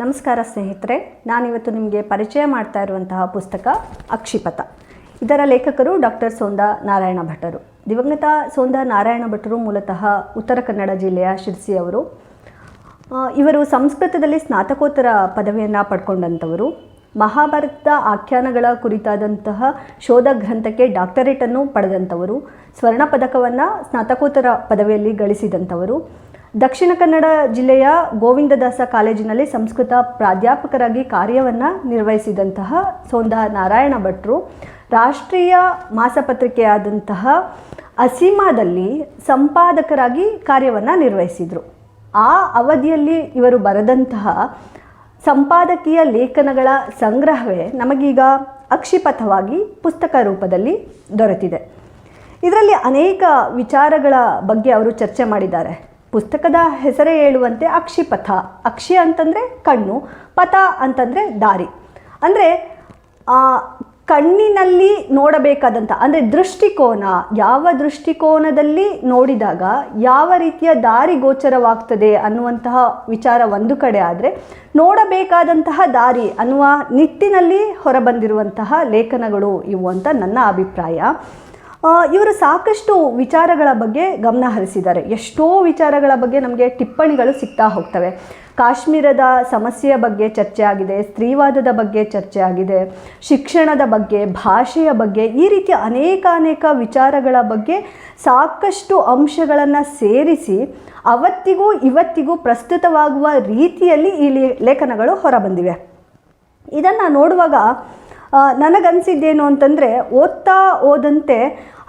ನಮಸ್ಕಾರ ಸ್ನೇಹಿತರೆ, ನಾನಿವತ್ತು ನಿಮಗೆ ಪರಿಚಯ ಮಾಡ್ತಾ ಇರುವಂತಹ ಪುಸ್ತಕ ಅಕ್ಷಿಪಥ. ಇದರ ಲೇಖಕರು ಡಾಕ್ಟರ್ ಸೋಂದಾ ನಾರಾಯಣ ಭಟ್ಟರು. ದಿವಂಗತ ಸೋಂದಾ ನಾರಾಯಣ ಭಟ್ಟರು ಮೂಲತಃ ಉತ್ತರ ಕನ್ನಡ ಜಿಲ್ಲೆಯ ಶಿರ್ಸಿಯವರು ಇವರು ಸಂಸ್ಕೃತದಲ್ಲಿ ಸ್ನಾತಕೋತ್ತರ ಪದವಿಯನ್ನು ಪಡ್ಕೊಂಡಂಥವರು. ಮಹಾಭಾರತ ಆಖ್ಯಾನಗಳ ಕುರಿತಾದಂತಹ ಶೋಧ ಗ್ರಂಥಕ್ಕೆ ಡಾಕ್ಟರೇಟನ್ನು ಪಡೆದಂಥವರು. ಸ್ವರ್ಣ ಪದಕವನ್ನು ಸ್ನಾತಕೋತ್ತರ ಪದವಿಯಲ್ಲಿ ಗಳಿಸಿದಂಥವರು. ದಕ್ಷಿಣ ಕನ್ನಡ ಜಿಲ್ಲೆಯ ಗೋವಿಂದದಾಸ ಕಾಲೇಜಿನಲ್ಲಿ ಸಂಸ್ಕೃತ ಪ್ರಾಧ್ಯಾಪಕರಾಗಿ ಕಾರ್ಯವನ್ನು ನಿರ್ವಹಿಸಿದಂತಹ ಸೋಂದಾ ನಾರಾಯಣ ಭಟ್ರು, ರಾಷ್ಟ್ರೀಯ ಮಾಸಪತ್ರಿಕೆಯಾದಂತಹ ಅಸೀಮಾದಲ್ಲಿ ಸಂಪಾದಕರಾಗಿ ಕಾರ್ಯವನ್ನು ನಿರ್ವಹಿಸಿದರು. ಆ ಅವಧಿಯಲ್ಲಿ ಇವರು ಬರೆದಂತಹ ಸಂಪಾದಕೀಯ ಲೇಖನಗಳ ಸಂಗ್ರಹವೇ ನಮಗೀಗ ಅಕ್ಷಿಪಥವಾಗಿ ಪುಸ್ತಕ ರೂಪದಲ್ಲಿ ದೊರೆತಿದೆ. ಇದರಲ್ಲಿ ಅನೇಕ ವಿಚಾರಗಳ ಬಗ್ಗೆ ಅವರು ಚರ್ಚೆ ಮಾಡಿದ್ದಾರೆ. ಪುಸ್ತಕದ ಹೆಸರೇ ಹೇಳುವಂತೆ ಅಕ್ಷಿಪಥ. ಅಕ್ಷಿ ಅಂತಂದರೆ ಕಣ್ಣು, ಪಥ ಅಂತಂದರೆ ದಾರಿ. ಅಂದರೆ ಕಣ್ಣಿನಲ್ಲಿ ನೋಡಬೇಕಾದಂಥ ಅಂದರೆ ದೃಷ್ಟಿಕೋನ, ಯಾವ ದೃಷ್ಟಿಕೋನದಲ್ಲಿ ನೋಡಿದಾಗ ಯಾವ ರೀತಿಯ ದಾರಿ ಗೋಚರವಾಗ್ತದೆ ಅನ್ನುವಂತಹ ವಿಚಾರ ಒಂದು ಕಡೆ ಆದರೆ, ನೋಡಬೇಕಾದಂತಹ ದಾರಿ ಅನ್ನುವ ನಿಟ್ಟಿನಲ್ಲಿ ಹೊರಬಂದಿರುವಂತಹ ಲೇಖನಗಳು ಇವು ಅಂತ ನನ್ನ ಅಭಿಪ್ರಾಯ. ಇವರು ಸಾಕಷ್ಟು ವಿಚಾರಗಳ ಬಗ್ಗೆ ಗಮನ ಹರಿಸಿದ್ದಾರೆ. ಎಷ್ಟೋ ವಿಚಾರಗಳ ಬಗ್ಗೆ ನಮಗೆ ಟಿಪ್ಪಣಿಗಳು ಸಿಗ್ತಾ ಹೋಗ್ತವೆ. ಕಾಶ್ಮೀರದ ಸಮಸ್ಯೆಯ ಬಗ್ಗೆ ಚರ್ಚೆ ಆಗಿದೆ, ಸ್ತ್ರೀವಾದದ ಬಗ್ಗೆ ಚರ್ಚೆ ಆಗಿದೆ, ಶಿಕ್ಷಣದ ಬಗ್ಗೆ, ಭಾಷೆಯ ಬಗ್ಗೆ, ಈ ರೀತಿಯ ಅನೇಕ ಅನೇಕ ವಿಚಾರಗಳ ಬಗ್ಗೆ ಸಾಕಷ್ಟು ಅಂಶಗಳನ್ನು ಸೇರಿಸಿ ಅವತ್ತಿಗೂ ಇವತ್ತಿಗೂ ಪ್ರಸ್ತುತವಾಗುವ ರೀತಿಯಲ್ಲಿ ಈ ಲೇಖನಗಳು ಹೊರಬಂದಿವೆ. ಇದನ್ನು ನೋಡುವಾಗ ನನಗನ್ಸಿದ್ದೇನು ಅಂತಂದರೆ ಓದ್ತಾ ಓದಂತೆ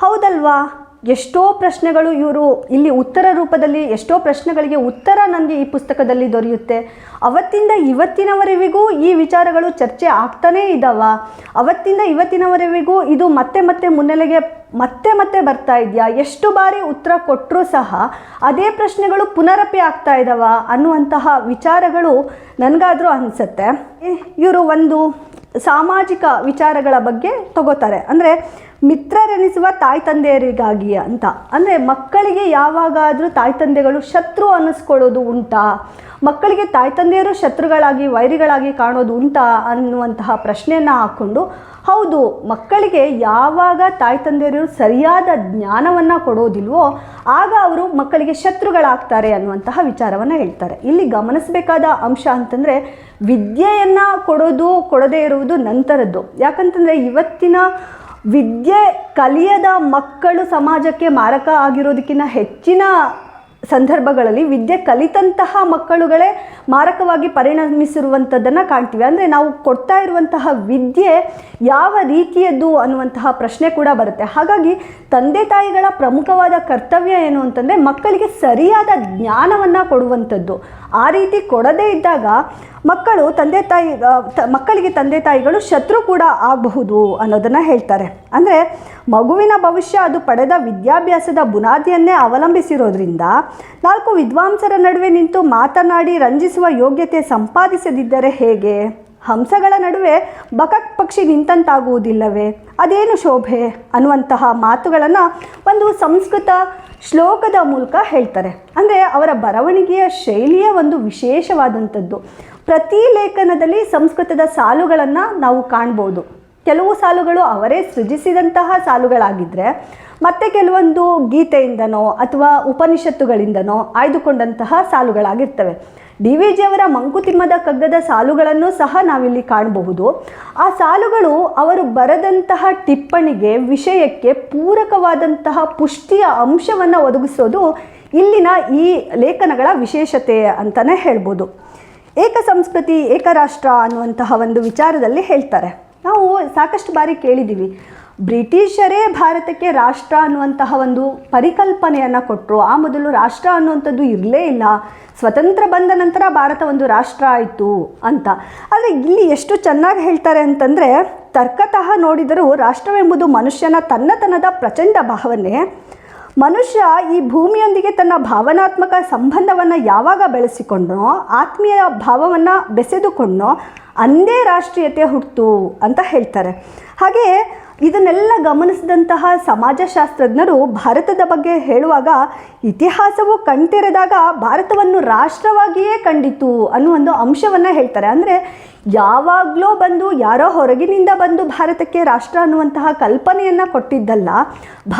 ಹೌದಲ್ವಾ? ಎಷ್ಟೋ ಪ್ರಶ್ನೆಗಳು ಇವರು ಇಲ್ಲಿ ಉತ್ತರ ರೂಪದಲ್ಲಿ ಎಷ್ಟೋ ಪ್ರಶ್ನೆಗಳಿಗೆ ಉತ್ತರ ನನಗೆ ಈ ಪುಸ್ತಕದಲ್ಲಿ ದೊರೆಯುತ್ತೆ. ಅವತ್ತಿಂದ ಇವತ್ತಿನವರೆವಿಗೂ ಈ ವಿಚಾರಗಳು ಚರ್ಚೆ ಆಗ್ತಾನೇ ಇದ್ದಾವ ಅವತ್ತಿಂದ ಇವತ್ತಿನವರೆವಿಗೂ ಇದು ಮತ್ತೆ ಮತ್ತೆ ಮುನ್ನೆಲೆಗೆ ಮತ್ತೆ ಮತ್ತೆ ಬರ್ತಾ ಇದೆಯಾ? ಎಷ್ಟು ಬಾರಿ ಉತ್ತರ ಕೊಟ್ಟರೂ ಸಹ ಅದೇ ಪ್ರಶ್ನೆಗಳು ಪುನರಪಿ ಆಗ್ತಾ ಇದ್ದಾವ ಅನ್ನುವಂತಹ ವಿಚಾರಗಳು ನನಗಾದರೂ ಅನಿಸುತ್ತೆ. ಇವರು ಒಂದು ಸಾಮಾಜಿಕ ವಿಚಾರಗಳ ಬಗ್ಗೆ ತಗೋತಾರೆ. ಅಂದರೆ ಮಿತ್ರರೆನಿಸುವ ತಾಯಿ ತಂದೆಯರಿಗಾಗಿ ಅಂತ. ಅಂದರೆ ಮಕ್ಕಳಿಗೆ ಯಾವಾಗಾದರೂ ತಾಯಿ ತಂದೆಗಳು ಶತ್ರು ಅನ್ನಿಸ್ಕೊಳ್ಳೋದು ಉಂಟಾ? ಮಕ್ಕಳಿಗೆ ತಾಯಿ ತಂದೆಯರು ಶತ್ರುಗಳಾಗಿ, ವೈರಿಗಳಾಗಿ ಕಾಣೋದು ಉಂಟಾ ಅನ್ನುವಂತಹ ಪ್ರಶ್ನೆಯನ್ನು ಹಾಕ್ಕೊಂಡು, ಹೌದು, ಮಕ್ಕಳಿಗೆ ಯಾವಾಗ ತಾಯಿ ತಂದೆಯರು ಸರಿಯಾದ ಜ್ಞಾನವನ್ನು ಕೊಡೋದಿಲ್ವೋ, ಆಗ ಅವರು ಮಕ್ಕಳಿಗೆ ಶತ್ರುಗಳಾಗ್ತಾರೆ ಅನ್ನುವಂತಹ ವಿಚಾರವನ್ನು ಹೇಳ್ತಾರೆ. ಇಲ್ಲಿ ಗಮನಿಸಬೇಕಾದ ಅಂಶ ಅಂತಂದರೆ, ವಿದ್ಯೆಯನ್ನು ಕೊಡೋದು ಕೊಡದೇ ಇರುವುದು ನಂತರದ್ದು. ಯಾಕಂತಂದರೆ, ಇವತ್ತಿನ ವಿದ್ಯೆ ಕಲಿಯದ ಮಕ್ಕಳು ಸಮಾಜಕ್ಕೆ ಮಾರಕ ಆಗಿರೋದಕ್ಕಿಂತ ಹೆಚ್ಚಿನ ಸಂದರ್ಭಗಳಲ್ಲಿ ವಿದ್ಯೆ ಕಲಿತಂತಹ ಮಕ್ಕಳುಗಳೇ ಮಾರಕವಾಗಿ ಪರಿಣಮಿಸಿರುವಂಥದ್ದನ್ನು ಕಾಣ್ತೀವಿ. ಅಂದರೆ ನಾವು ಕೊಡ್ತಾ ಇರುವಂತಹ ವಿದ್ಯೆ ಯಾವ ರೀತಿಯದ್ದು ಅನ್ನುವಂತಹ ಪ್ರಶ್ನೆ ಕೂಡ ಬರುತ್ತೆ. ಹಾಗಾಗಿ ತಂದೆ ತಾಯಿಗಳ ಪ್ರಮುಖವಾದ ಕರ್ತವ್ಯ ಏನು ಅಂತಂದರೆ ಮಕ್ಕಳಿಗೆ ಸರಿಯಾದ ಜ್ಞಾನವನ್ನು ಕೊಡುವಂಥದ್ದು. ಆ ರೀತಿ ಕೊಡದೇ ಇದ್ದಾಗ ಮಕ್ಕಳು ತಂದೆ ತಾಯಿ ಮಕ್ಕಳಿಗೆ ತಂದೆ ತಾಯಿಗಳು ಶತ್ರು ಕೂಡ ಆಗಬಹುದು ಅನ್ನೋದನ್ನು ಹೇಳ್ತಾರೆ. ಅಂದರೆ ಮಗುವಿನ ಭವಿಷ್ಯ ಅದು ಪಡೆದ ವಿದ್ಯಾಭ್ಯಾಸದ ಬುನಾದಿಯನ್ನೇ ಅವಲಂಬಿಸಿರೋದ್ರಿಂದ ನಾಲ್ಕು ವಿದ್ವಾಂಸರ ನಡುವೆ ನಿಂತು ಮಾತನಾಡಿ ರಂಜಿಸುವ ಯೋಗ್ಯತೆ ಸಂಪಾದಿಸದಿದ್ದರೆ ಹೇಗೆ? ಹಂಸಗಳ ನಡುವೆ ಬಕ ಪಕ್ಷಿ ನಿಂತಂತಾಗುವುದಿಲ್ಲವೇ? ಅದೇನು ಶೋಭೆ? ಅನ್ನುವಂತಹ ಮಾತುಗಳನ್ನು ಒಂದು ಸಂಸ್ಕೃತ ಶ್ಲೋಕದ ಮೂಲಕ ಹೇಳ್ತಾರೆ. ಅಂದರೆ ಅವರ ಬರವಣಿಗೆಯ ಶೈಲಿಯ ಒಂದು ವಿಶೇಷವಾದಂಥದ್ದು. ಪ್ರತಿ ಲೇಖನದಲ್ಲಿ ಸಂಸ್ಕೃತದ ಸಾಲುಗಳನ್ನು ನಾವು ಕಾಣ್ಬೋದು. ಕೆಲವು ಸಾಲುಗಳು ಅವರೇ ಸೃಜಿಸಿದಂತಹ ಸಾಲುಗಳಾಗಿದ್ದರೆ ಮತ್ತೆ ಕೆಲವೊಂದು ಗೀತೆಯಿಂದನೋ ಅಥವಾ ಉಪನಿಷತ್ತುಗಳಿಂದನೋ ಆಯ್ದುಕೊಂಡಂತಹ ಸಾಲುಗಳಾಗಿರ್ತವೆ. ಡಿ ವಿ ಜಿಯವರ ಮಂಕುತಿಮ್ಮದ ಕಗ್ಗದ ಸಾಲುಗಳನ್ನು ಸಹ ನಾವಿಲ್ಲಿ ಕಾಣಬಹುದು. ಆ ಸಾಲುಗಳು ಅವರು ಬರೆದಂತಹ ಟಿಪ್ಪಣಿಗೆ, ವಿಷಯಕ್ಕೆ ಪೂರಕವಾದಂತಹ ಪುಷ್ಟಿಯ ಅಂಶವನ್ನು ಒದಗಿಸೋದು ಇಲ್ಲಿನ ಈ ಲೇಖನಗಳ ವಿಶೇಷತೆ ಅಂತಲೇ ಹೇಳ್ಬೋದು. ಏಕ ಸಂಸ್ಕೃತಿ ಏಕರಾಷ್ಟ್ರ ಅನ್ನುವಂತಹ ಒಂದು ವಿಚಾರದಲ್ಲಿ ಹೇಳ್ತಾರೆ. ನಾವು ಸಾಕಷ್ಟು ಬಾರಿ ಕೇಳಿದ್ದೀವಿ ಬ್ರಿಟಿಷರೇ ಭಾರತಕ್ಕೆ ರಾಷ್ಟ್ರ ಅನ್ನುವಂತಹ ಒಂದು ಪರಿಕಲ್ಪನೆಯನ್ನು ಕೊಟ್ಟರು ಆ ಮೊದಲು ರಾಷ್ಟ್ರ ಅನ್ನುವಂಥದ್ದು ಇರಲೇ ಇಲ್ಲ. ಸ್ವತಂತ್ರ ಬಂದ ನಂತರ ಭಾರತ ಒಂದು ರಾಷ್ಟ್ರ ಆಯಿತು ಅಂತ. ಆದರೆ ಇಲ್ಲಿ ಎಷ್ಟು ಚೆನ್ನಾಗಿ ಹೇಳ್ತಾರೆ ಅಂತಂದರೆ, ತರ್ಕತಃ ನೋಡಿದರೂ ರಾಷ್ಟ್ರವೆಂಬುದು ಮನುಷ್ಯನ ತನ್ನತನದ ಪ್ರಚಂಡ ಭಾವನೆ. ಮನುಷ್ಯ ಈ ಭೂಮಿಯೊಂದಿಗೆ ತನ್ನ ಭಾವನಾತ್ಮಕ ಸಂಬಂಧವನ್ನು ಯಾವಾಗ ಬೆಳೆಸಿಕೊಂಡನೋ, ಆತ್ಮೀಯ ಭಾವವನ್ನು ಬೆಸೆದುಕೊಂಡೋ ಅಂದೇ ರಾಷ್ಟ್ರೀಯತೆ ಹುಟ್ಟಿತು ಅಂತ ಹೇಳ್ತಾರೆ. ಹಾಗೆ ಇದನ್ನೆಲ್ಲ ಗಮನಿಸಿದಂತಹ ಸಮಾಜಶಾಸ್ತ್ರಜ್ಞರು ಭಾರತದ ಬಗ್ಗೆ ಹೇಳುವಾಗ, ಇತಿಹಾಸವು ಕಣ್ತೆರೆದಾಗ ಭಾರತವನ್ನು ರಾಷ್ಟ್ರವಾಗಿಯೇ ಕಂಡಿತು ಅನ್ನುವ ಒಂದು ಅಂಶವನ್ನು ಹೇಳ್ತಾರೆ. ಅಂದರೆ ಯಾವಾಗಲೂ ಬಂದು, ಯಾರೋ ಹೊರಗಿನಿಂದ ಬಂದು ಭಾರತಕ್ಕೆ ರಾಷ್ಟ್ರ ಅನ್ನುವಂತಹ ಕಲ್ಪನೆಯನ್ನು ಕೊಟ್ಟಿದ್ದಲ್ಲ,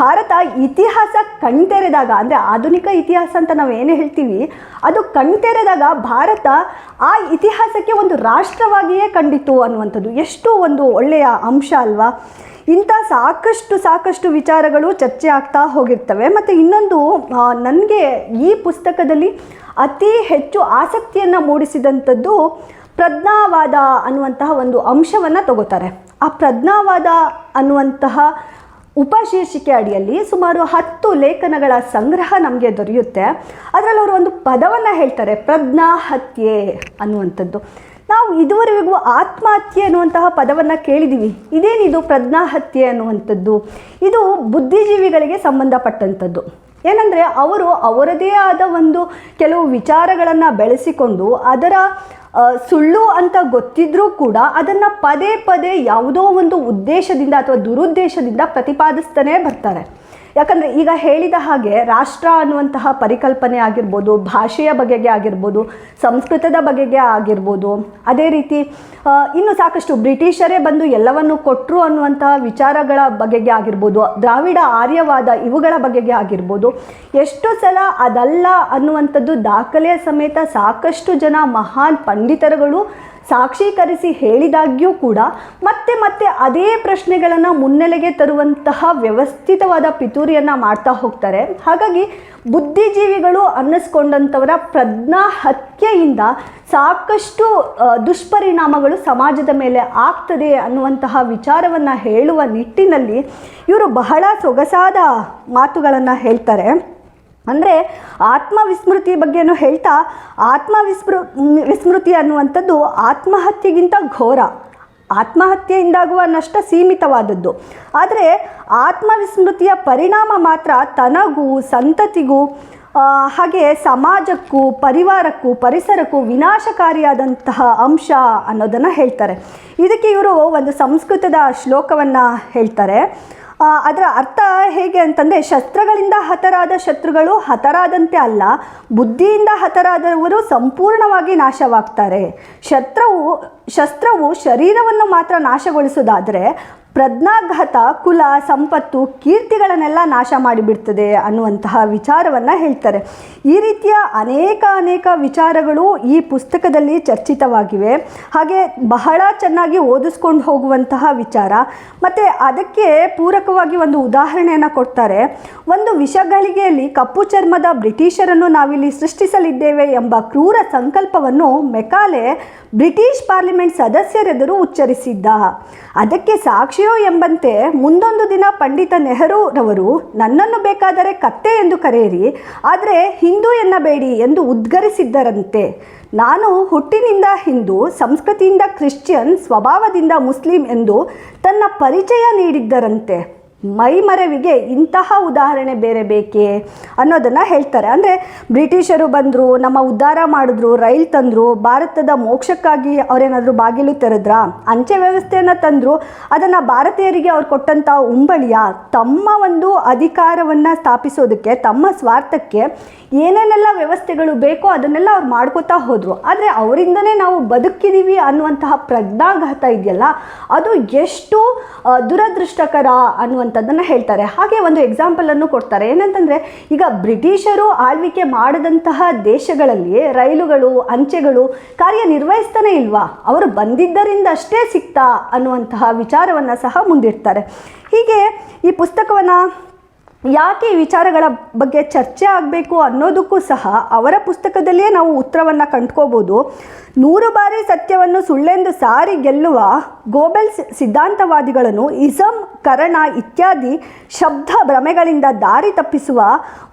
ಭಾರತ ಇತಿಹಾಸ ಕಣ್ತೆರೆದಾಗ, ಅಂದರೆ ಆಧುನಿಕ ಇತಿಹಾಸ ಅಂತ ನಾವು ಏನು ಹೇಳ್ತೀವಿ, ಅದು ಕಣ್ತೆರೆದಾಗ ಭಾರತ ಆ ಇತಿಹಾಸಕ್ಕೆ ಒಂದು ರಾಷ್ಟ್ರವಾಗಿಯೇ ಕಂಡಿತು ಅನ್ನುವಂಥದ್ದು. ಎಷ್ಟು ಒಂದು ಒಳ್ಳೆಯ ಅಂಶ ಅಲ್ವಾ? ಇಂಥ ಸಾಕಷ್ಟು ಸಾಕಷ್ಟು ವಿಚಾರಗಳು ಚರ್ಚೆ ಆಗ್ತಾ ಹೋಗಿರ್ತವೆ. ಮತ್ತು ಇನ್ನೊಂದು ನನಗೆ ಈ ಪುಸ್ತಕದಲ್ಲಿ ಅತಿ ಹೆಚ್ಚು ಆಸಕ್ತಿಯನ್ನು ಮೂಡಿಸಿದಂಥದ್ದು ಪ್ರಜ್ಞಾವಾದ ಅನ್ನುವಂತಹ ಒಂದು ಅಂಶವನ್ನು ತಗೋತಾರೆ. ಆ ಪ್ರಜ್ಞಾವಾದ ಅನ್ನುವಂತಹ ಉಪಶೀರ್ಷಿಕೆ ಅಡಿಯಲ್ಲಿ ಸುಮಾರು ಹತ್ತು ಲೇಖನಗಳ ಸಂಗ್ರಹ ನಮಗೆ ದೊರೆಯುತ್ತೆ. ಅದರಲ್ಲಿ ಅವರು ಒಂದು ಪದವನ್ನು ಹೇಳ್ತಾರೆ, ಪ್ರಜ್ಞಾ ಹತ್ಯೆ ಅನ್ನುವಂಥದ್ದು. ನಾವು ಇದುವರೆಗೂ ಆತ್ಮಹತ್ಯೆ ಅನ್ನುವಂತಹ ಪದವನ್ನು ಕೇಳಿದ್ದೀವಿ ಇದೇನಿದು ಪ್ರಜ್ಞಾ ಹತ್ಯೆ ಅನ್ನುವಂಥದ್ದು? ಇದು ಬುದ್ಧಿಜೀವಿಗಳಿಗೆ ಸಂಬಂಧಪಟ್ಟಂಥದ್ದು. ಏನಂದರೆ, ಅವರು ಅವರದೇ ಆದ ಒಂದು ಕೆಲವು ವಿಚಾರಗಳನ್ನು ಬೆಳೆಸಿಕೊಂಡು ಅದರ ಸುಳ್ಳು ಅಂತ ಗೊತ್ತಿದ್ರೂ ಕೂಡ ಅದನ್ನು ಪದೇ ಪದೇ ಯಾವುದೋ ಒಂದು ಉದ್ದೇಶದಿಂದ ಅಥವಾ ದುರುದ್ದೇಶದಿಂದ ಪ್ರತಿಪಾದಿಸ್ತಾನೇ ಬರ್ತಾರೆ. ಯಾಕಂದರೆ ಈಗ ಹೇಳಿದ ಹಾಗೆ ರಾಷ್ಟ್ರ ಅನ್ನುವಂತಹ ಪರಿಕಲ್ಪನೆ ಆಗಿರ್ಬೋದು, ಭಾಷೆಯ ಬಗೆಗೆ ಆಗಿರ್ಬೋದು, ಸಂಸ್ಕೃತದ ಬಗೆಗೆ ಆಗಿರ್ಬೋದು, ಅದೇ ರೀತಿ ಇನ್ನು ಸಾಕಷ್ಟು ಬ್ರಿಟಿಷರೇ ಬಂದು ಎಲ್ಲವನ್ನು ಕೊಟ್ಟರು ಅನ್ನುವಂತಹ ವಿಚಾರಗಳ ಬಗೆಗೆ ಆಗಿರ್ಬೋದು, ದ್ರಾವಿಡ ಆರ್ಯವಾದ ಇವುಗಳ ಬಗೆಗೆ ಆಗಿರ್ಬೋದು, ಎಷ್ಟು ಸಲ ಅದಲ್ಲ ಅನ್ನುವಂಥದ್ದು ದಾಖಲೆಯ ಸಮೇತ ಸಾಕಷ್ಟು ಜನ ಮಹಾನ್ ಪಂಡಿತರುಗಳು ಸಾಕ್ಷೀಕರಿಸಿ ಹೇಳಿದಾಗ್ಯೂ ಕೂಡ ಮತ್ತೆ ಮತ್ತೆ ಅದೇ ಪ್ರಶ್ನೆಗಳನ್ನು ಮುನ್ನೆಲೆಗೆ ತರುವಂತಹ ವ್ಯವಸ್ಥಿತವಾದ ಪಿತೂರಿಯನ್ನು ಮಾಡ್ತಾ ಹೋಗ್ತಾರೆ. ಹಾಗಾಗಿ ಬುದ್ಧಿಜೀವಿಗಳು ಅನ್ನಿಸ್ಕೊಂಡಂಥವರ ಪ್ರಜ್ಞಾ ಹತ್ಯೆಯಿಂದ ಸಾಕಷ್ಟು ದುಷ್ಪರಿಣಾಮಗಳು ಸಮಾಜದ ಮೇಲೆ ಆಗ್ತದೆ ಅನ್ನುವಂತಹ ವಿಚಾರವನ್ನು ಹೇಳುವ ನಿಟ್ಟಿನಲ್ಲಿ ಇವರು ಬಹಳ ಸೊಗಸಾದ ಮಾತುಗಳನ್ನು ಹೇಳ್ತಾರೆ. ಅಂದರೆ ಆತ್ಮವಿಸ್ಮೃತಿ ಬಗ್ಗೆನೂ ಹೇಳ್ತಾ, ಆತ್ಮವಿಸ್ಮೃ, ವಿಸ್ಮೃತಿ ಅನ್ನುವಂಥದ್ದು ಆತ್ಮಹತ್ಯೆಗಿಂತ ಘೋರ. ಆತ್ಮಹತ್ಯೆಯಿಂದಾಗುವ ನಷ್ಟ ಸೀಮಿತವಾದದ್ದು. ಆದರೆ ಆತ್ಮವಿಸ್ಮೃತಿಯ ಪರಿಣಾಮ ಮಾತ್ರ ತನಗೂ, ಸಂತತಿಗೂ ಹಾಗೆ ಸಮಾಜಕ್ಕೂ, ಪರಿವಾರಕ್ಕೂ, ಪರಿಸರಕ್ಕೂ ವಿನಾಶಕಾರಿಯಾದಂತಹ ಅಂಶ ಅನ್ನೋದನ್ನು ಹೇಳ್ತಾರೆ. ಇದಕ್ಕೆ ಇವರು ಒಂದು ಸಂಸ್ಕೃತದ ಶ್ಲೋಕವನ್ನು ಹೇಳ್ತಾರೆ. ಅದರ ಅರ್ಥ ಹೇಗೆ ಅಂತಂದರೆ ಶಸ್ತ್ರಗಳಿಂದ ಹತರಾದ ಶತ್ರುಗಳು ಹತರಾದಂತೆ ಅಲ್ಲ, ಬುದ್ಧಿಯಿಂದ ಹತರಾದವರು ಸಂಪೂರ್ಣವಾಗಿ ನಾಶವಾಗ್ತಾರೆ. ಶತ್ರುವು, ಶಸ್ತ್ರವು ಶರೀರವನ್ನು ಮಾತ್ರ ನಾಶಗೊಳಿಸೋದಾದರೆ ಪ್ರಜ್ಞಾಘಾತ, ಕುಲ, ಸಂಪತ್ತು, ಕೀರ್ತಿಗಳನ್ನೆಲ್ಲ ನಾಶ ಮಾಡಿಬಿಡ್ತದೆ ಅನ್ನುವಂತಹ ವಿಚಾರವನ್ನು ಹೇಳ್ತಾರೆ. ಈ ರೀತಿಯ ಅನೇಕ ಅನೇಕ ವಿಚಾರಗಳು ಈ ಪುಸ್ತಕದಲ್ಲಿ ಚರ್ಚಿತವಾಗಿವೆ. ಹಾಗೆ ಬಹಳ ಚೆನ್ನಾಗಿ ಓದಿಸ್ಕೊಂಡು ಹೋಗುವಂತಹ ವಿಚಾರ. ಮತ್ತು ಅದಕ್ಕೆ ಪೂರಕವಾಗಿ ಒಂದು ಉದಾಹರಣೆಯನ್ನು ಕೊಡ್ತಾರೆ. ಒಂದು ವಿಷಗಳಿಗೆಯಲ್ಲಿ ಕಪ್ಪು ಚರ್ಮದ ಬ್ರಿಟಿಷರನ್ನು ನಾವಿಲ್ಲಿ ಸೃಷ್ಟಿಸಲಿದ್ದೇವೆ ಎಂಬ ಕ್ರೂರ ಸಂಕಲ್ಪವನ್ನು ಮೆಕಾಲೆ ಬ್ರಿಟಿಷ್ ಪಾರ್ಲಿಮೆಂಟ್ ಸದಸ್ಯರೆದುರು ಉಚ್ಚರಿಸಿದ್ದ. ಅದಕ್ಕೆ ಸಾಕ್ಷಿಯೋ ಎಂಬಂತೆ ಮುಂದೊಂದು ದಿನ ಪಂಡಿತ ನೆಹರೂರವರು ನನ್ನನ್ನು ಬೇಕಾದರೆ ಕತ್ತೆ ಎಂದು ಕರೆಯಿರಿ, ಆದರೆ ಹಿಂದೂ ಎನ್ನಬೇಡಿ ಎಂದು ಉದ್ಗರಿಸಿದ್ದರಂತೆ. ನಾನು ಹುಟ್ಟಿನಿಂದ ಹಿಂದೂ, ಸಂಸ್ಕೃತಿಯಿಂದ ಕ್ರಿಶ್ಚಿಯನ್, ಸ್ವಭಾವದಿಂದ ಮುಸ್ಲಿಂ ಎಂದು ತನ್ನ ಪರಿಚಯ ನೀಡಿದ್ದರಂತೆ. ಮೈಮರವಿಗೆ ಇಂತಹ ಉದಾಹರಣೆ ಬೇರೆ ಬೇಕೇ ಅನ್ನೋದನ್ನು ಹೇಳ್ತಾರೆ. ಅಂದರೆ ಬ್ರಿಟಿಷರು ಬಂದರು, ನಮ್ಮ ಉದ್ಧಾರ ಮಾಡಿದ್ರು, ರೈಲ್ ತಂದರು, ಭಾರತದ ಮೋಕ್ಷಕ್ಕಾಗಿ ಅವರೇನಾದರೂ ಬಾಗಿಲು ತೆರೆದ್ರಾ? ಅಂಚೆ ವ್ಯವಸ್ಥೆಯನ್ನು ತಂದರು, ಅದನ್ನು ಭಾರತೀಯರಿಗೆ ಅವ್ರು ಕೊಟ್ಟಂಥ ಉಂಬಳಿಯ ತಮ್ಮ ಒಂದು ಅಧಿಕಾರವನ್ನು ಸ್ಥಾಪಿಸೋದಕ್ಕೆ, ತಮ್ಮ ಸ್ವಾರ್ಥಕ್ಕೆ ಏನೇನೆಲ್ಲ ವ್ಯವಸ್ಥೆಗಳು ಬೇಕೋ ಅದನ್ನೆಲ್ಲ ಅವ್ರು ಮಾಡ್ಕೋತಾ ಹೋದರು. ಆದರೆ ಅವರಿಂದನೇ ನಾವು ಬದುಕಿದ್ದೀವಿ ಅನ್ನುವಂತಹ ಪ್ರಜ್ಞಾಘಾತ ಇದೆಯಲ್ಲ, ಅದು ಎಷ್ಟು ದುರದೃಷ್ಟಕರ ದುರದೃಷ್ಟಕರ ಅನ್ನುವಂಥದ್ದನ್ನು ಹೇಳ್ತಾರೆ. ಹಾಗೆ ಒಂದು ಎಕ್ಸಾಂಪಲನ್ನು ಕೊಡ್ತಾರೆ. ಏನಂತಂದರೆ, ಈಗ ಬ್ರಿಟಿಷರು ಆಳ್ವಿಕೆ ಮಾಡದಂತಹ ದೇಶಗಳಲ್ಲಿ ರೈಲುಗಳು, ಅಂಚೆಗಳು ಕಾರ್ಯನಿರ್ವಹಿಸ್ತಾನೆ ಇಲ್ವಾ? ಅವರು ಬಂದಿದ್ದರಿಂದ ಅಷ್ಟೇ ಸಿಕ್ತಾ ಅನ್ನುವಂತಹ ವಿಚಾರವನ್ನು ಸಹ ಮುಂದಿಡ್ತಾರೆ. ಹೀಗೆ ಈ ಪುಸ್ತಕವನ್ನು ಯಾಕೆ ಈ ವಿಚಾರಗಳ ಬಗ್ಗೆ ಚರ್ಚೆ ಆಗಬೇಕು ಅನ್ನೋದಕ್ಕೂ ಸಹ ಅವರ ಪುಸ್ತಕದಲ್ಲಿಯೇ ನಾವು ಉತ್ತರವನ್ನು ಕಂಡ್ಕೋಬೋದು. ನೂರು ಬಾರಿ ಸತ್ಯವನ್ನು ಸುಳ್ಳೆಂದು ಸಾರಿ ಗೆಲ್ಲುವ ಗೋಬೆಲ್ಸ್ ಸಿದ್ಧಾಂತವಾದಿಗಳನ್ನು ಇಸಮ್ ಕರಣ ಇತ್ಯಾದಿ ಶಬ್ದ ಭ್ರಮೆಗಳಿಂದ ದಾರಿ ತಪ್ಪಿಸುವ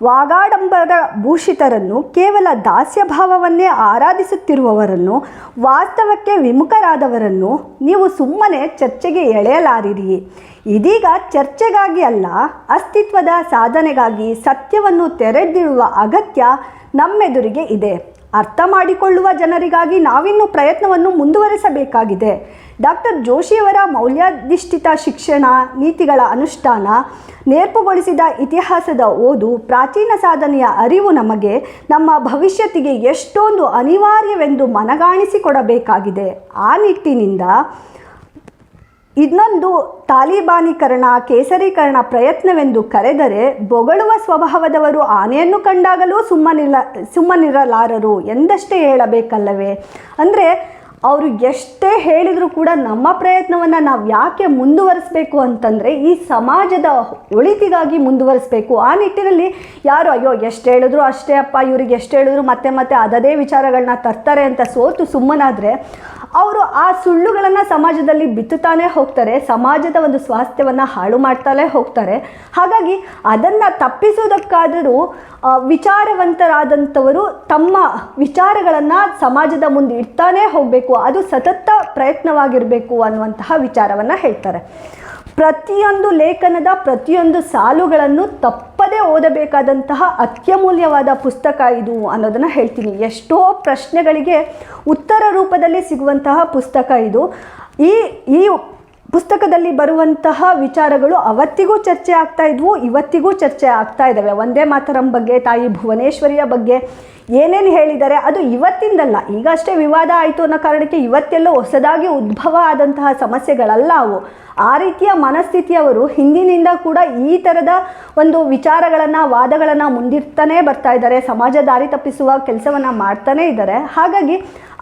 ವಾಗಾಡಂಬರ ಭೂಷಿತರನ್ನು ಕೇವಲ ದಾಸ್ಯಭಾವವನ್ನೇ ಆರಾಧಿಸುತ್ತಿರುವವರನ್ನು, ವಾಸ್ತವಕ್ಕೆ ವಿಮುಖರಾದವರನ್ನು ನೀವು ಸುಮ್ಮನೆ ಚರ್ಚೆಗೆ ಎಳೆಯಲಾರಿರಿ. ಇದೀಗ ಚರ್ಚೆಗಾಗಿ ಅಲ್ಲ, ಅಸ್ತಿತ್ವದ ಸಾಧನೆಗಾಗಿ ಸತ್ಯವನ್ನು ತೆರೆದಿಡುವ ಅಗತ್ಯ ನಮ್ಮೆದುರಿಗೆ ಇದೆ. ಅರ್ಥ ಮಾಡಿಕೊಳ್ಳುವ ಜನರಿಗಾಗಿ ನಾವಿನ್ನು ಪ್ರಯತ್ನವನ್ನು ಮುಂದುವರಿಸಬೇಕಾಗಿದೆ. ಡಾಕ್ಟರ್ ಜೋಶಿಯವರ ಮೌಲ್ಯಾಧಿಷ್ಠಿತ ಶಿಕ್ಷಣ ನೀತಿಗಳ ಅನುಷ್ಠಾನ, ನೇರ್ಪುಗೊಳಿಸಿದ ಇತಿಹಾಸದ ಓದು, ಪ್ರಾಚೀನ ಸಾಧನೆಯ ಅರಿವು ನಮಗೆ ನಮ್ಮ ಭವಿಷ್ಯತ್ತಿಗೆ ಎಷ್ಟೊಂದು ಅನಿವಾರ್ಯವೆಂದು ಮನಗಾಣಿಸಿಕೊಡಬೇಕಾಗಿದೆ. ಆ ನಿಟ್ಟಿನಿಂದ ಇನ್ನೊಂದು ತಾಲಿಬಾನೀಕರಣ ಕೇಸರೀಕರಣ ಪ್ರಯತ್ನವೆಂದು ಕರೆದರೆ ಬೊಗಳುವ ಸ್ವಭಾವದವರು ಆನೆಯನ್ನು ಕಂಡಾಗಲೂ ಸುಮ್ಮನಿಲ್ಲ ಸುಮ್ಮನಿರಲಾರರು ಎಂದಷ್ಟೇ ಹೇಳಬೇಕಲ್ಲವೇ? ಅಂದರೆ ಅವರು ಎಷ್ಟೇ ಹೇಳಿದರೂ ಕೂಡ ನಮ್ಮ ಪ್ರಯತ್ನವನ್ನು ನಾವು ಯಾಕೆ ಮುಂದುವರಿಸಬೇಕು ಅಂತಂದರೆ ಈ ಸಮಾಜದ ಒಳಿತಿಗಾಗಿ ಮುಂದುವರಿಸಬೇಕು. ಆ ನಿಟ್ಟಿನಲ್ಲಿ ಯಾರು, ಅಯ್ಯೋ, ಎಷ್ಟು ಹೇಳಿದ್ರು ಅಷ್ಟೇ ಅಪ್ಪ, ಇವ್ರಿಗೆ ಎಷ್ಟು ಹೇಳಿದ್ರು ಮತ್ತೆ ಮತ್ತೆ ಅದದೇ ವಿಚಾರಗಳನ್ನ ತರ್ತಾರೆ ಅಂತ ಸೋತು ಸುಮ್ಮನಾದರೆ, ಅವರು ಆ ಸುಳ್ಳುಗಳನ್ನು ಸಮಾಜದಲ್ಲಿ ಬಿತ್ತುತ್ತಾನೆ ಹೋಗ್ತಾರೆ, ಸಮಾಜದ ಒಂದು ಸ್ವಾಸ್ಥ್ಯವನ್ನು ಹಾಳು ಮಾಡ್ತಾನೆ ಹೋಗ್ತಾರೆ. ಹಾಗಾಗಿ ಅದನ್ನು ತಪ್ಪಿಸೋದಕ್ಕಾದರೂ ವಿಚಾರವಂತರಾದಂಥವರು ತಮ್ಮ ವಿಚಾರಗಳನ್ನು ಸಮಾಜದ ಮುಂದೆ ಇಡ್ತಾನೇ ಹೋಗಬೇಕು. ಅದು ಸತತ ಪ್ರಯತ್ನವಾಗಿರಬೇಕು ಅನ್ನುವಂತಹ ವಿಚಾರವನ್ನು ಹೇಳ್ತಾರೆ. ಪ್ರತಿಯೊಂದು ಲೇಖನದ ಪ್ರತಿಯೊಂದು ಸಾಲುಗಳನ್ನು ತಪ್ಪದೇ ಓದಬೇಕಾದಂತಹ ಅತ್ಯಮೂಲ್ಯವಾದ ಪುಸ್ತಕ ಇದು ಅನ್ನೋದನ್ನು ಹೇಳ್ತೀನಿ. ಎಷ್ಟೋ ಪ್ರಶ್ನೆಗಳಿಗೆ ಉತ್ತರ ರೂಪದಲ್ಲಿ ಸಿಗುವಂತಹ ಪುಸ್ತಕ ಇದು. ಈ ಈ ಪುಸ್ತಕದಲ್ಲಿ ಬರುವಂತಹ ವಿಚಾರಗಳು ಅವತ್ತಿಗೂ ಚರ್ಚೆ ಆಗ್ತಾ ಇದ್ವು, ಇವತ್ತಿಗೂ ಚರ್ಚೆ ಆಗ್ತಾ ಇದ್ದಾವೆ. ಒಂದೇ ಮಾತರಂ ಬಗ್ಗೆ, ತಾಯಿ ಭುವನೇಶ್ವರಿಯ ಬಗ್ಗೆ ಏನೇನು ಹೇಳಿದ್ದಾರೆ, ಅದು ಇವತ್ತಿಂದಲ್ಲ. ಈಗ ಅಷ್ಟೇ ವಿವಾದ ಆಯಿತು ಅನ್ನೋ ಕಾರಣಕ್ಕೆ ಇವತ್ತೆಲ್ಲೋ ಹೊಸದಾಗಿ ಉದ್ಭವ ಆದಂತಹ ಸಮಸ್ಯೆಗಳಲ್ಲ ಅವು. ಆ ರೀತಿಯ ಮನಸ್ಥಿತಿಯವರು ಹಿಂದಿನಿಂದ ಕೂಡ ಈ ಥರದ ಒಂದು ವಿಚಾರಗಳನ್ನು, ವಾದಗಳನ್ನು ಮುಂದಿರ್ತನೇ ಬರ್ತಾ ಇದ್ದಾರೆ, ಸಮಾಜ ದಾರಿ ತಪ್ಪಿಸುವ ಕೆಲಸವನ್ನು ಮಾಡ್ತಾನೇ ಇದ್ದಾರೆ. ಹಾಗಾಗಿ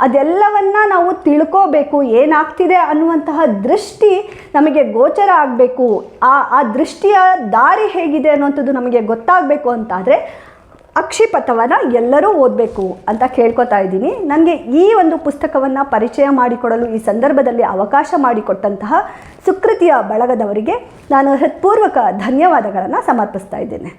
ಅದೆಲ್ಲವನ್ನ ನಾವು ತಿಳ್ಕೋಬೇಕು, ಏನಾಗ್ತಿದೆ ಅನ್ನುವಂತಹ ದೃಷ್ಟಿ ನಮಗೆ ಗೋಚರ ಆಗಬೇಕು. ಆ ಆ ದೃಷ್ಟಿಯ ದಾರಿ ಹೇಗಿದೆ ಅನ್ನುವಂಥದ್ದು ನಮಗೆ ಗೊತ್ತಾಗಬೇಕು ಅಂತಾದರೆ ಅಕ್ಷಿಪಥವನ್ನು ಎಲ್ಲರೂ ಓದಬೇಕು ಅಂತ ಕೇಳ್ಕೊತಾ ಇದ್ದೀನಿ. ನನಗೆ ಈ ಒಂದು ಪುಸ್ತಕವನ್ನು ಪರಿಚಯ ಮಾಡಿಕೊಡಲು ಈ ಸಂದರ್ಭದಲ್ಲಿ ಅವಕಾಶ ಮಾಡಿಕೊಟ್ಟಂತಹ ಸುಕೃತಿಯ ಬಳಗದವರಿಗೆ ನಾನು ಹೃತ್ಪೂರ್ವಕ ಧನ್ಯವಾದಗಳನ್ನು ಸಮರ್ಪಿಸ್ತಾ ಇದ್ದೇನೆ.